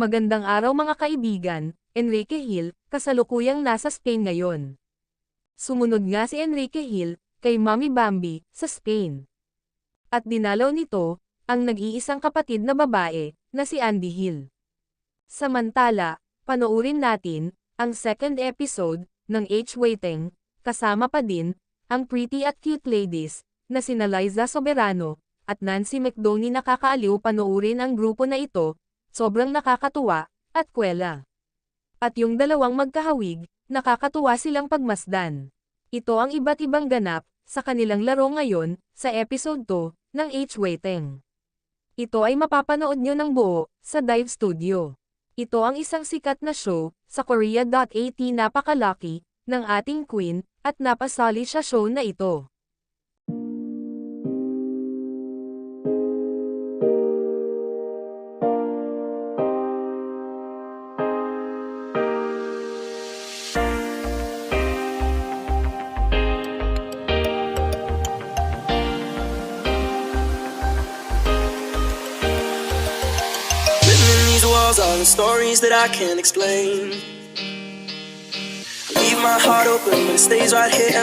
Magandang araw mga kaibigan, Enrique Hill, kasalukuyang nasa Spain ngayon. Sumunod nga si Enrique Hill, kay Mami Bambi, sa Spain. At dinalaw nito, ang nag-iisang kapatid na babae, na si Andy Hill. Samantala, panoorin natin, ang second episode, ng H. Waiting, kasama pa din, ang pretty at cute ladies, na sina Liza Soberano, at Nancy McDoney nakakaaliw panoorin ang grupo na ito, sobrang nakakatuwa, at kwela. At yung dalawang magkahawig, nakakatuwa silang pagmasdan. Ito ang iba't ibang ganap, sa kanilang laro ngayon, sa episode 2, ng H. Waiting. Ito ay mapapanood nyo ng buo, sa Dive Studio. Ito ang isang sikat na show, sa Korea.at napakalaki, ng ating queen, at napasali sa show na ito. Walls are the stories that I can't explain. I leave my heart open, but it stays right here.